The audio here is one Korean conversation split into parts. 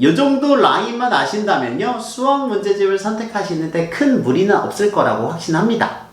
이 정도 라인만 아신다면요 수학 문제집을 선택하시는데 큰 무리는 없을 거라고 확신합니다.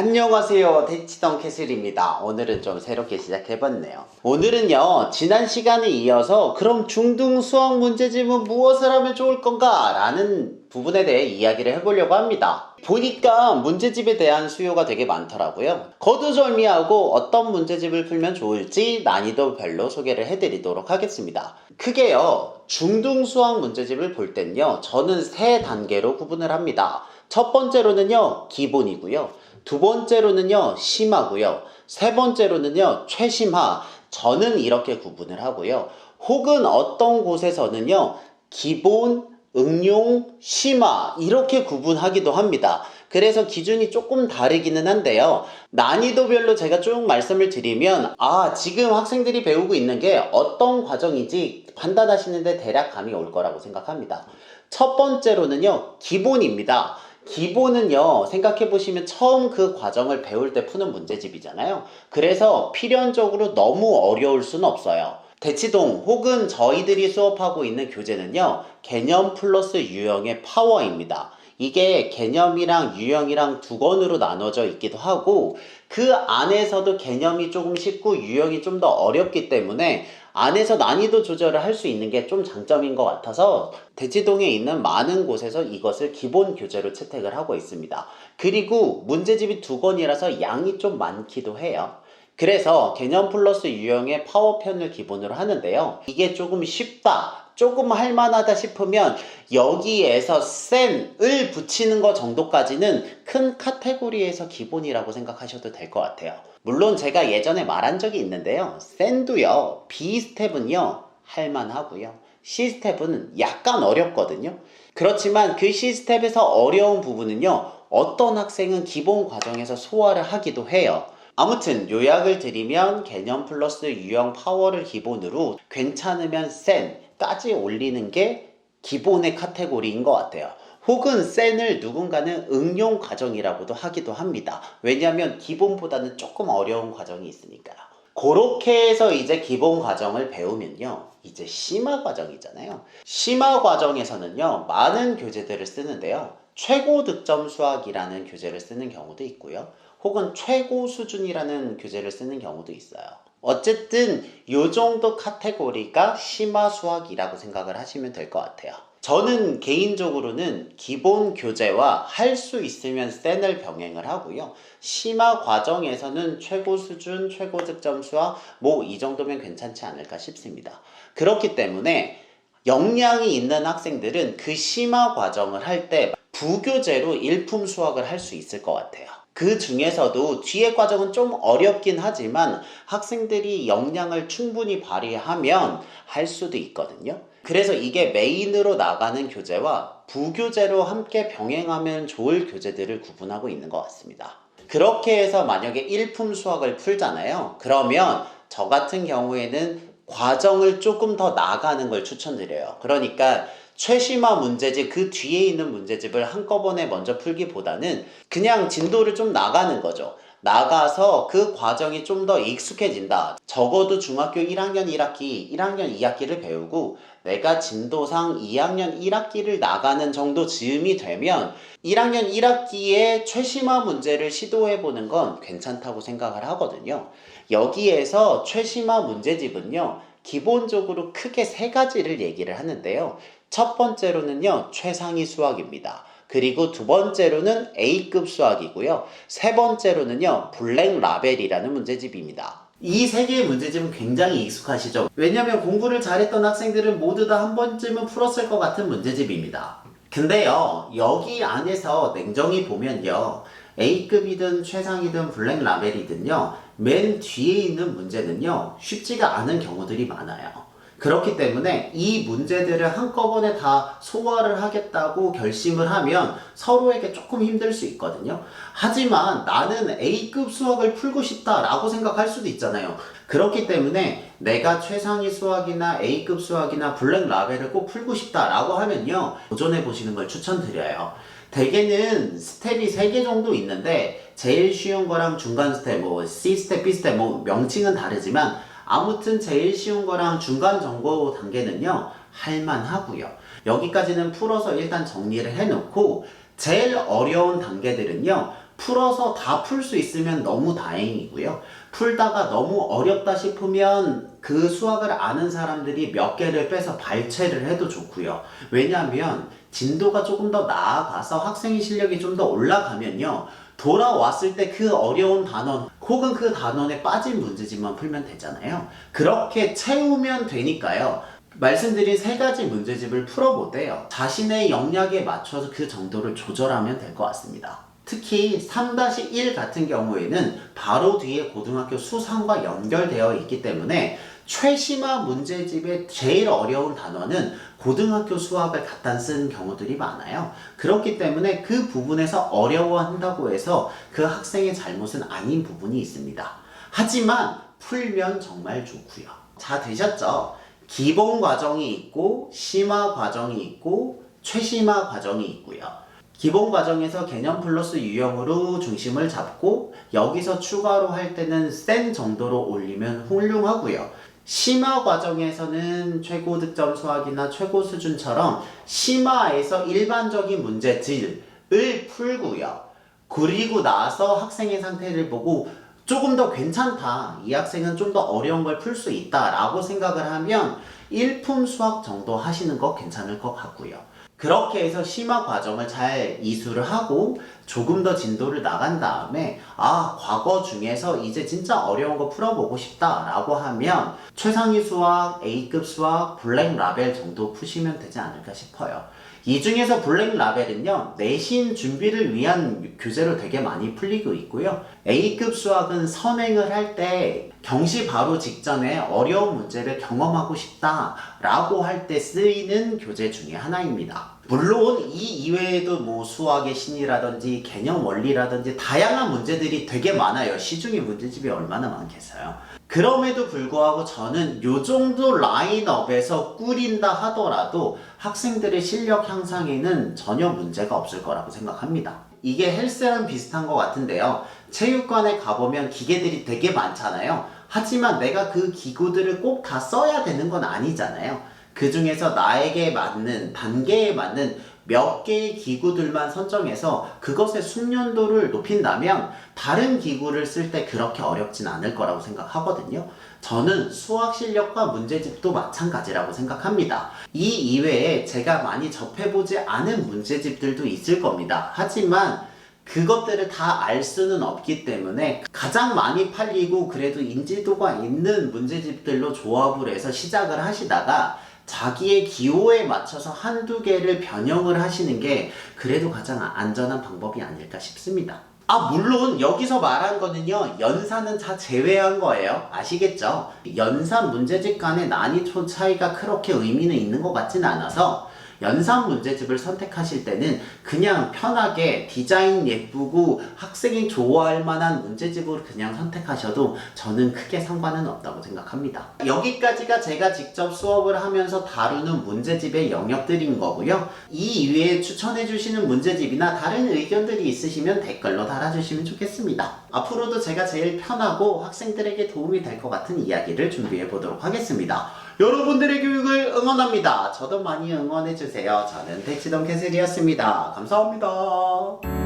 안녕하세요. 대치동 캐슬입니다. 오늘은 좀 새롭게 시작해봤네요. 오늘은요 지난 시간에 이어서 그럼 중등 수학 문제집은 무엇을 하면 좋을 건가 라는 부분에 대해 이야기를 해보려고 합니다. 보니까 문제집에 대한 수요가 되게 많더라고요. 거두절미하고 어떤 문제집을 풀면 좋을지 난이도별로 소개를 해드리도록 하겠습니다. 크게요 중등 수학 문제집을 볼 땐요 저는 세 단계로 구분을 합니다. 첫 번째로는요 기본이고요 두 번째로는요, 심하고요. 세 번째로는요, 최심하. 저는 이렇게 구분을 하고요. 혹은 어떤 곳에서는요, 기본, 응용, 심화 이렇게 구분하기도 합니다. 그래서 기준이 조금 다르기는 한데요. 난이도별로 제가 쭉 말씀을 드리면 아 지금 학생들이 배우고 있는 게 어떤 과정인지 판단하시는데 대략 감이 올 거라고 생각합니다. 첫 번째로는요 기본입니다. 기본은요, 생각해 보시면 처음 그 과정을 배울 때 푸는 문제집이잖아요. 그래서 필연적으로 너무 어려울 수는 없어요. 대치동 혹은 저희들이 수업하고 있는 교재는요, 개념 플러스 유형의 파워입니다. 이게 개념이랑 유형이랑 두 권으로 나눠져 있기도 하고, 그 안에서도 개념이 조금 쉽고 유형이 좀 더 어렵기 때문에 안에서 난이도 조절을 할 수 있는 게 좀 장점인 것 같아서 대치동에 있는 많은 곳에서 이것을 기본 교재로 채택을 하고 있습니다. 그리고 문제집이 두 권이라서 양이 좀 많기도 해요. 그래서 개념 플러스 유형의 파워편을 기본으로 하는데요. 이게 조금 쉽다, 조금 할만하다 싶으면 여기에서 센을 붙이는 것 정도까지는 큰 카테고리에서 기본이라고 생각하셔도 될 것 같아요. 물론 제가 예전에 말한 적이 있는데요. 센도요, B 스텝은요, 할만하고요. C 스텝은 약간 어렵거든요. 그렇지만 그 C 스텝에서 어려운 부분은요, 어떤 학생은 기본 과정에서 소화를 하기도 해요. 아무튼 요약을 드리면 개념 플러스 유형 파워를 기본으로 괜찮으면 센까지 올리는 게 기본의 카테고리인 것 같아요. 혹은 센을 누군가는 응용 과정이라고도 하기도 합니다. 왜냐하면 기본보다는 조금 어려운 과정이 있으니까요. 그렇게 해서 이제 기본 과정을 배우면요. 이제 심화 과정이잖아요. 심화 과정에서는요. 많은 교재들을 쓰는데요. 최고 득점 수학이라는 교재를 쓰는 경우도 있고요. 혹은 최고 수준이라는 교재를 쓰는 경우도 있어요. 어쨌든 요 정도 카테고리가 심화 수학이라고 생각을 하시면 될 것 같아요. 저는 개인적으로는 기본 교재와 할 수 있으면 센을 병행을 하고요. 심화 과정에서는 최고 수준, 최고 득점 수학 뭐이 정도면 괜찮지 않을까 싶습니다. 그렇기 때문에 역량이 있는 학생들은 그 심화 과정을 할 때 부교재로 일품 수학을 할 수 있을 것 같아요. 그 중에서도 뒤에 과정은 좀 어렵긴 하지만 학생들이 역량을 충분히 발휘하면 할 수도 있거든요. 그래서 이게 메인으로 나가는 교재와 부교재로 함께 병행하면 좋을 교재들을 구분하고 있는 것 같습니다. 그렇게 해서 만약에 일품 수학을 풀잖아요. 그러면 저 같은 경우에는 과정을 조금 더 나가는 걸 추천드려요. 그러니까 최심화 문제집 그 뒤에 있는 문제집을 한꺼번에 먼저 풀기보다는 그냥 진도를 좀 나가는 거죠. 나가서 그 과정이 좀 더 익숙해진다. 적어도 중학교 1학년 1학기, 1학년 2학기를 배우고 내가 진도상 2학년 1학기를 나가는 정도 즈음이 되면 1학년 1학기에 최심화 문제를 시도해 보는 건 괜찮다고 생각을 하거든요. 여기에서 최심화 문제집은요. 기본적으로 크게 세 가지를 얘기를 하는데요. 첫 번째로는요, 최상위 수학입니다. 그리고 두 번째로는 A급 수학이고요. 세 번째로는요, 블랙 라벨이라는 문제집입니다. 이 세 개의 문제집은 굉장히 익숙하시죠? 왜냐면 공부를 잘했던 학생들은 모두 다 한 번쯤은 풀었을 것 같은 문제집입니다. 근데요, 여기 안에서 냉정히 보면요, A급이든 최상이든 블랙 라벨이든요, 맨 뒤에 있는 문제는요, 쉽지가 않은 경우들이 많아요. 그렇기 때문에 이 문제들을 한꺼번에 다 소화를 하겠다고 결심을 하면 서로에게 조금 힘들 수 있거든요. 하지만 나는 A급 수학을 풀고 싶다라고 생각할 수도 있잖아요. 그렇기 때문에 내가 최상위 수학이나 A급 수학이나 블랙 라벨을 꼭 풀고 싶다라고 하면요. 도전해 보시는 걸 추천드려요. 대개는 스텝이 3개 정도 있는데 제일 쉬운 거랑 중간 스텝, 뭐 C 스텝, B 스텝 뭐 명칭은 다르지만 아무튼 제일 쉬운 거랑 중간 정보 단계는요, 할만하고요. 여기까지는 풀어서 일단 정리를 해놓고, 제일 어려운 단계들은요, 풀어서 다 풀 수 있으면 너무 다행이고요. 풀다가 너무 어렵다 싶으면 그 수학을 아는 사람들이 몇 개를 빼서 발췌를 해도 좋고요. 왜냐하면 진도가 조금 더 나아가서 학생의 실력이 좀 더 올라가면요. 돌아왔을 때 그 어려운 단원 혹은 그 단원에 빠진 문제집만 풀면 되잖아요. 그렇게 채우면 되니까요. 말씀드린 세 가지 문제집을 풀어보대요. 자신의 역량에 맞춰서 그 정도를 조절하면 될 것 같습니다. 특히 3-1 같은 경우에는 바로 뒤에 고등학교 수상과 연결되어 있기 때문에 최심화 문제집의 제일 어려운 단어는 고등학교 수학을 갖다 쓴 경우들이 많아요. 그렇기 때문에 그 부분에서 어려워한다고 해서 그 학생의 잘못은 아닌 부분이 있습니다. 하지만 풀면 정말 좋고요. 자 되셨죠? 기본 과정이 있고 심화 과정이 있고 최심화 과정이 있고요. 기본 과정에서 개념 플러스 유형으로 중심을 잡고 여기서 추가로 할 때는 센 정도로 올리면 훌륭하고요. 심화 과정에서는 최고 득점 수학이나 최고 수준처럼 심화에서 일반적인 문제들을 풀고요. 그리고 나서 학생의 상태를 보고 조금 더 괜찮다. 이 학생은 좀 더 어려운 걸 풀 수 있다. 라고 생각을 하면 일품 수학 정도 하시는 거 괜찮을 것 같고요. 그렇게 해서 심화 과정을 잘 이수를 하고 조금 더 진도를 나간 다음에 아 과거 중에서 이제 진짜 어려운 거 풀어보고 싶다라고 하면 최상위 수학, A급 수학, 블랙 라벨 정도 푸시면 되지 않을까 싶어요. 이 중에서 블랙 라벨은요 내신 준비를 위한 교재로 되게 많이 풀리고 있고요. A급 수학은 선행을 할 때 경시 바로 직전에 어려운 문제를 경험하고 싶다 라고 할 때 쓰이는 교재 중에 하나입니다. 물론 이 이외에도 뭐 수학의 신이라든지 개념 원리라든지 다양한 문제들이 되게 많아요. 시중에 문제집이 얼마나 많겠어요. 그럼에도 불구하고 저는 요 정도 라인업에서 꾸린다 하더라도 학생들의 실력 향상에는 전혀 문제가 없을 거라고 생각합니다. 이게 헬스랑 비슷한 것 같은데요. 체육관에 가보면 기계들이 되게 많잖아요. 하지만 내가 그 기구들을 꼭 다 써야 되는 건 아니잖아요. 그 중에서 나에게 맞는, 단계에 맞는 몇 개의 기구들만 선정해서 그것의 숙련도를 높인다면 다른 기구를 쓸 때 그렇게 어렵진 않을 거라고 생각하거든요. 저는 수학 실력과 문제집도 마찬가지라고 생각합니다. 이 이외에 제가 많이 접해보지 않은 문제집들도 있을 겁니다. 하지만 그것들을 다 알 수는 없기 때문에 가장 많이 팔리고 그래도 인지도가 있는 문제집들로 조합을 해서 시작을 하시다가 자기의 기호에 맞춰서 한두 개를 변형을 하시는 게 그래도 가장 안전한 방법이 아닐까 싶습니다. 아, 물론 여기서 말한 거는요, 연산은 다 제외한 거예요. 아시겠죠? 연산 문제집 간의 난이도 차이가 그렇게 의미는 있는 것 같진 않아서 연산 문제집을 선택하실 때는 그냥 편하게 디자인 예쁘고 학생이 좋아할 만한 문제집으로 그냥 선택하셔도 저는 크게 상관은 없다고 생각합니다. 여기까지가 제가 직접 수업을 하면서 다루는 문제집의 영역들인 거고요. 이 이외에 추천해 주시는 문제집이나 다른 의견들이 있으시면 댓글로 달아주시면 좋겠습니다. 앞으로도 제가 제일 편하고 학생들에게 도움이 될 것 같은 이야기를 준비해 보도록 하겠습니다. 여러분들의 교육을 응원합니다. 저도 많이 응원해 주세요. 저는 대치동 캐슬이었습니다. 감사합니다.